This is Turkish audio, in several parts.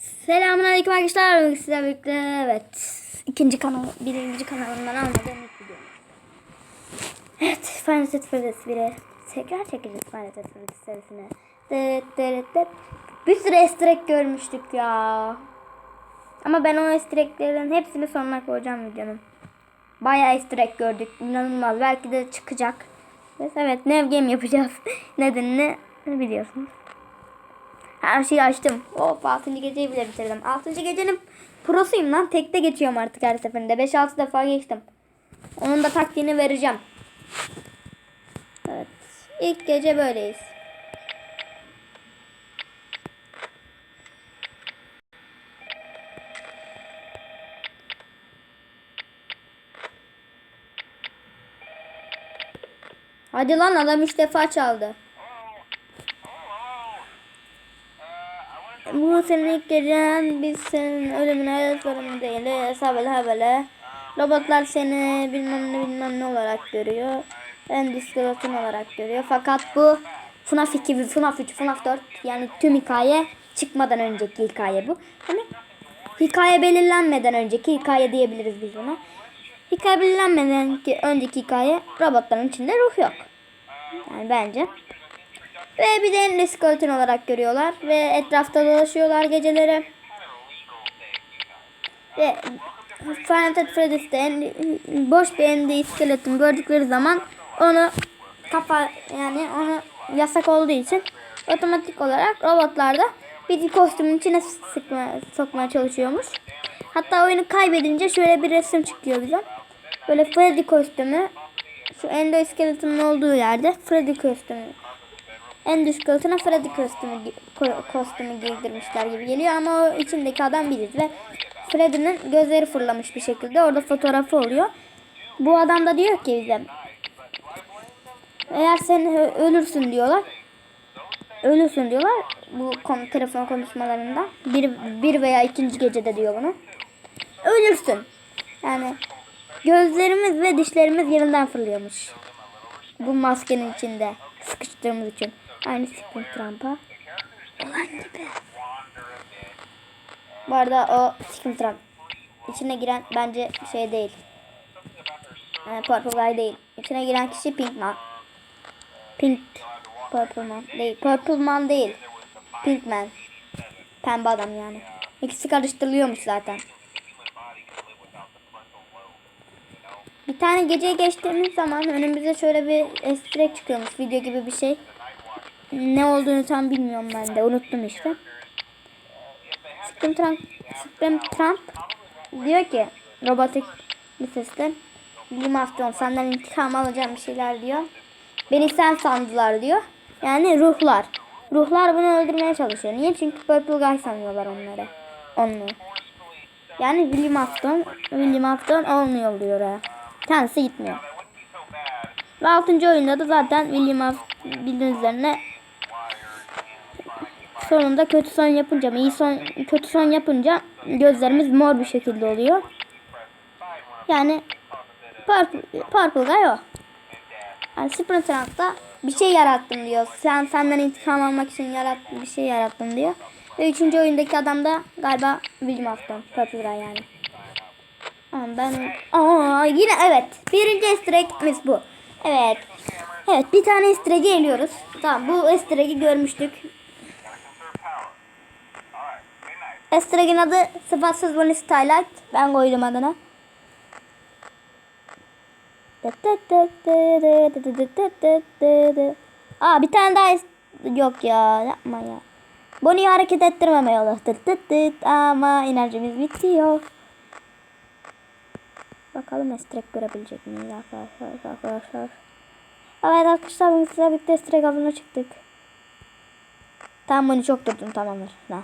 Selamünaleyküm arkadaşlar. Bugün Sizlerle birlikte evet ikinci kanal birinci kanalımdan almadığım ilk video. Evet Final Set Freddy's 1'e tekrar çekeceğiz Final Set Freddy's serisine. Bir sürü estrek görmüştük ya. Ama ben o estreklerin hepsini sonuna koyacağım videonun. Bayağı estrek gördük. İnanılmaz. Belki de çıkacak. Evet, evet Nev Game yapacağız. Nedenini biliyorsunuz. Her şeyi açtım. Hop 6. geceyi bile bitirdim. 6. gecenin prosuyum lan. Tekte geçiyorum artık her seferinde. 5-6 defa geçtim. Onun da taktiğini vereceğim. Evet. İlk gece böyleyiz. Hadi lan adam 3 defa çaldı. Bu senin ilk gecen biz senin ölümüne sorumlu değiliz. Habele habele. Robotlar seni bilmem ne bilmem ne olarak görüyor. Endüstriyatın olarak görüyor. Fakat bu FNAF 2 ve FNAF 3, FNAF 4 yani tüm hikaye çıkmadan önceki hikaye bu. Hani hikaye belirlenmeden önceki hikaye diyebiliriz biz buna. Hikaye belirlenmeden ki önceki hikaye robotların içinde ruh yok. Yani bence. Ve bir de skeleton olarak görüyorlar. Ve etrafta dolaşıyorlar geceleri. Ve Final Fantasy boş bir Andy skeleton gördükleri zaman onu kafa yani onu yasak olduğu için otomatik olarak robotlarda bir kostümün içine sıkma, sokmaya çalışıyormuş. Hatta oyunu kaybedince şöyle bir resim çıkıyor bize. Böyle Freddy kostümü şu endoskeletonun olduğu yerde Freddy kostümü en düşük altına Freddy kostümü, ko- kostümü giydirmişler gibi geliyor ama o içindeki adam biziz ve Freddy'nin gözleri fırlamış bir şekilde orada fotoğrafı oluyor. Bu adam da diyor ki bize eğer sen ölürsün diyorlar. Ölürsün diyorlar bu kon- telefon konuşmalarında. Bir, bir veya ikinci gecede diyor bunu. Ölürsün. Yani gözlerimiz ve dişlerimiz yerinden fırlıyormuş. Bu maskenin içinde sıkıştığımız için. Aynı Spring Trump'a olan gibi. Bu arada o Spring Trump içine giren bence şey değil. Yani Purple Guy değil. İçine giren kişi Pinkman. Pink Purple Man değil. Purple Man değil. Pinkman. Pembe adam yani. İkisi karıştırılıyormuş zaten. Bir tane geceye geçtiğimiz zaman önümüze şöyle bir estrek çıkıyormuş. Video gibi bir şey. Ne olduğunu tam bilmiyorum ben de. Unuttum işte. Scream Trump, Scream Trump diyor ki robotik bir sesle Bilim Afton senden intikam alacağım bir şeyler diyor. Beni sen sandılar diyor. Yani ruhlar. Ruhlar bunu öldürmeye çalışıyor. Niye? Çünkü Purple Guy sanıyorlar onları. Onu. Yani William Afton, William Afton olmuyor oluyor ha. Kendisi gitmiyor. Ve 6. oyunda da zaten William Afton bildiğiniz üzerine sonunda kötü son yapınca mı iyi son kötü son yapınca gözlerimiz mor bir şekilde oluyor. Yani Purple, Purple Guy o. Yani Sprinter'da bir şey yarattım diyor. Sen senden intikam almak için yarattım bir şey yarattım diyor. Ve üçüncü oyundaki adam da galiba William Afton. Purple Guy yani. Ama ben Aa, yine evet. Birinci estrekimiz bu. Evet. Evet bir tane estregi eliyoruz. Tamam bu estregi görmüştük. Estregin adı sıfatsız bonus Starlight. Ben koydum adına. Aa bir tane daha yok ya yapma ya. Bonnie'yi hareket ettirmeme yolu. Ama enerjimiz bitiyor. Bakalım estrek görebilecek miyiz arkadaşlar arkadaşlar. Evet arkadaşlar bugün size birlikte estrek çıktık. Tamam bunu çok durdum tamamdır. Ha.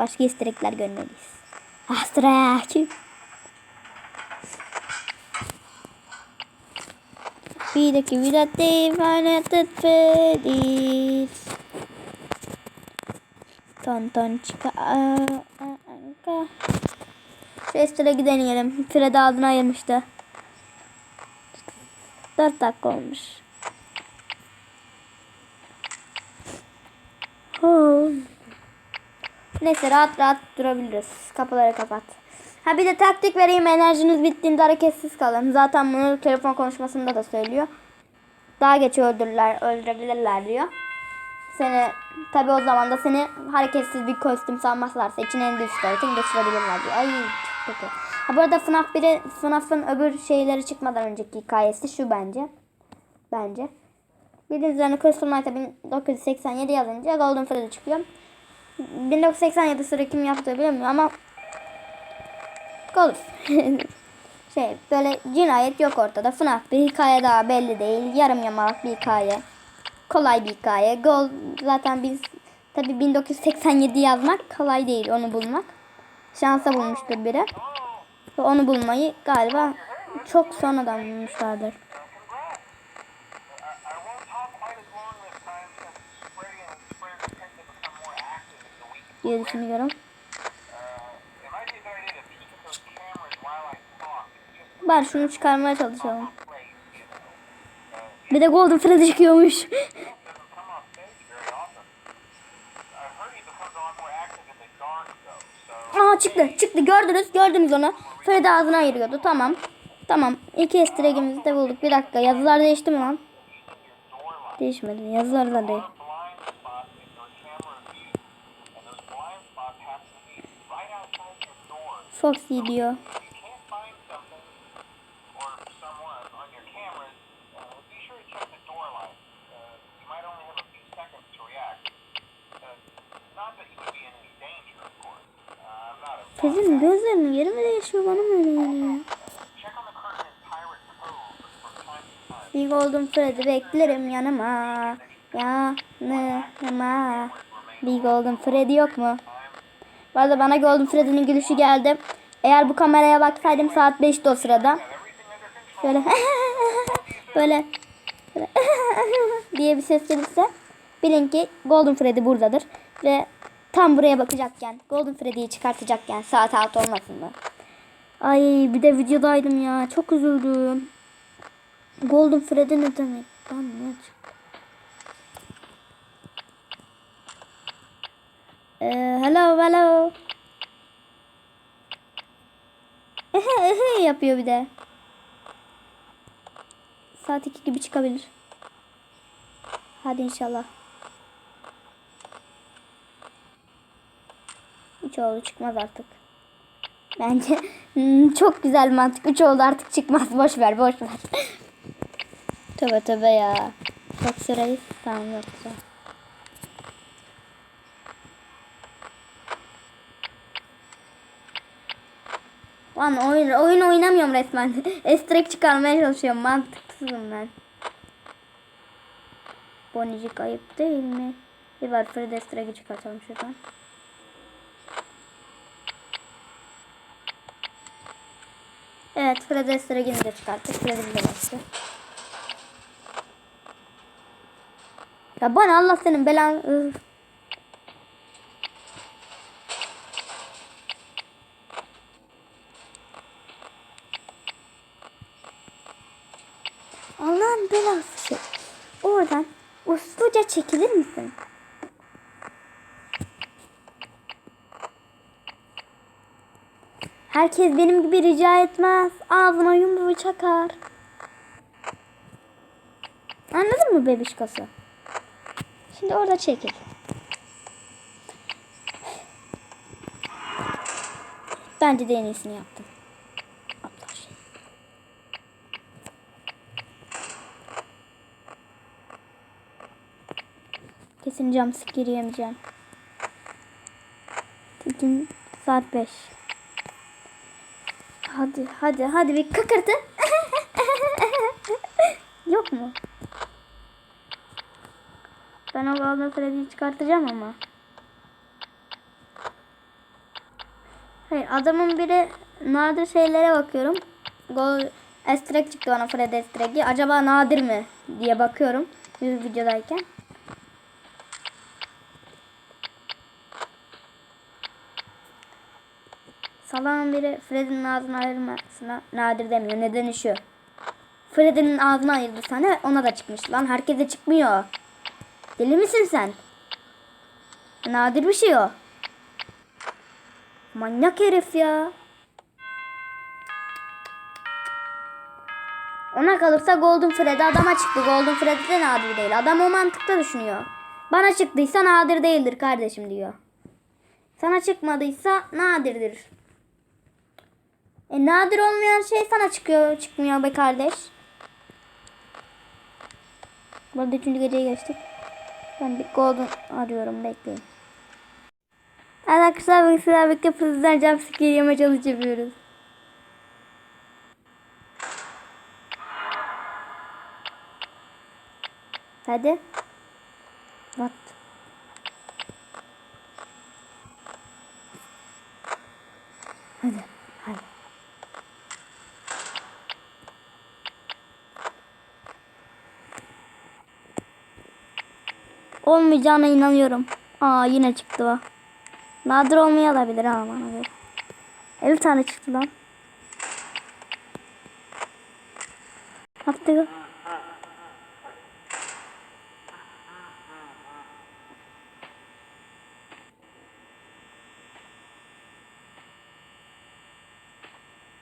Başka istrekler görmeliyiz. Astrek. Bir dakika bir dakika fanetet feliz. Ton ton çıka. Şu estere gidelim. Fred ağzına ayırmıştı. 4 dakika olmuş. Neyse rahat rahat durabiliriz. Kapıları kapat. Ha bir de taktik vereyim enerjiniz bittiğinde hareketsiz kalın. Zaten bunu telefon konuşmasında da söylüyor. Daha geç öldürürler, öldürebilirler diyor. Seni tabi o zaman da seni hareketsiz bir kostüm sanmazlarsa içine en düşük öğretim geçirebilirler diyor. Ay kötü. Ha bu arada FNAF 1'e FNAF'ın öbür şeyleri çıkmadan önceki hikayesi şu bence. Bence. Bildiğiniz üzerine Crystal Knight'a 1987 yazınca Golden Freddy çıkıyor. 1987 sıra kim yaptığı bilmiyorum ama Golden şey böyle cinayet yok ortada. FNAF bir hikaye daha belli değil. Yarım yamalak bir hikaye. Kolay bir hikaye. Gol zaten biz tabi 1987 yazmak kolay değil onu bulmak. Şansa bulmuştur biri. Ve onu bulmayı galiba çok sonradan bulmuşlardır. Talk. Just Bari şunu çıkarmaya çalışalım. Bir de Golden Freddy çıkıyormuş. Aa çıktı çıktı gördünüz gördünüz onu. Freddy ağzına ayırıyordu tamam. Tamam iki estragimizi de bulduk. Bir dakika yazılar değişti mi lan? Değişmedi yazılar da değil. Not a Freddy'nin gözlerinin yeri mi değişiyor bana mı öyle geliyor? Bir Golden Freddy beklerim yanıma. Yanıma. Bir Golden Freddy yok mu? Bu bana Golden Freddy'nin gülüşü geldi. Eğer bu kameraya baksaydım saat 5'ti o sırada. Böyle böyle, böyle diye bir ses gelirse bilin ki Golden Freddy buradadır. Ve tam buraya bakacakken Golden Freddy'yi çıkartacakken saat 6 olmasın da. Ay bir de videodaydım ya. Çok üzüldüm. Golden Freddy ne demek? Lan ne çıktı? Ee, hello hello. Ehe ehe yapıyor bir de. Saat 2 gibi çıkabilir. Hadi inşallah. Üç oldu çıkmaz artık. Bence çok güzel mantık. Üç oldu artık çıkmaz. Boş ver boş ver. Tövbe tövbe ya. Bak sırayı. Tamam yok Lan oyun, oyun oynamıyorum resmen. Estrek çıkarmaya çalışıyorum. Mantıksızım ben. Bonicik ayıp değil mi? Bir var Fred Estrek'i çıkartalım şuradan. Evet Fred Estrek'ini de çıkarttık. Fred'ini de bastı. Ya bana Allah senin belan... Herkes benim gibi rica etmez. Ağzına yumruğu çakar. Anladın mı bebişkosu? Şimdi orada çekil. Bence de en iyisini yaptım. Şey. Kesin cam scare yemeyeceğim. Bugün saat 5. Hadi hadi hadi bir kıkırtı. Yok mu? Ben o Golden Freddy'yi çıkartacağım ama. Hayır adamın biri nadir şeylere bakıyorum. Gol Estrek çıktı bana Freddy Estrek'i. Acaba nadir mi diye bakıyorum. Yüz videodayken. Salağın biri Freddy'nin ağzını ayırmasına nadir demiyor. Nedeni şu. Freddy'nin ağzını ayırdı sana ona da çıkmış. Lan herkese çıkmıyor. Deli misin sen? Nadir bir şey o. Manyak herif ya. Ona kalırsa Golden Freddy adama çıktı. Golden Freddy de nadir değil. Adam o mantıkta düşünüyor. Bana çıktıysa nadir değildir kardeşim diyor. Sana çıkmadıysa nadirdir. E nadir olmayan şey sana çıkıyor, çıkmıyor be kardeş. Burada üçüncü geceye geçtik. Ben bir golden arıyorum bekleyin. Evet arkadaşlar bugün sizlerle birlikte Fızlı'dan jumpscare yeme challenge yapıyoruz. Hadi. What? Hadi. Hadi. Olmayacağına inanıyorum. Aa yine çıktı bak. Nadir olmayabilir ama bana göre. 50 tane çıktı lan. Yaptı.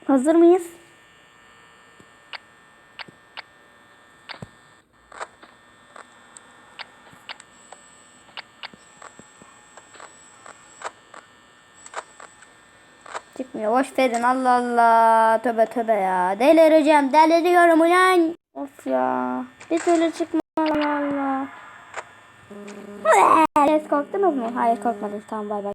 Hazır mıyız? Çıkmıyor. Boş verin. Allah Allah. Tövbe tövbe ya. Delireceğim. Deliriyorum ulan. Of ya. Bir türlü çıkmıyor. Allah Allah. Korktunuz mu? Hayır korkmadınız. Tamam bay bay.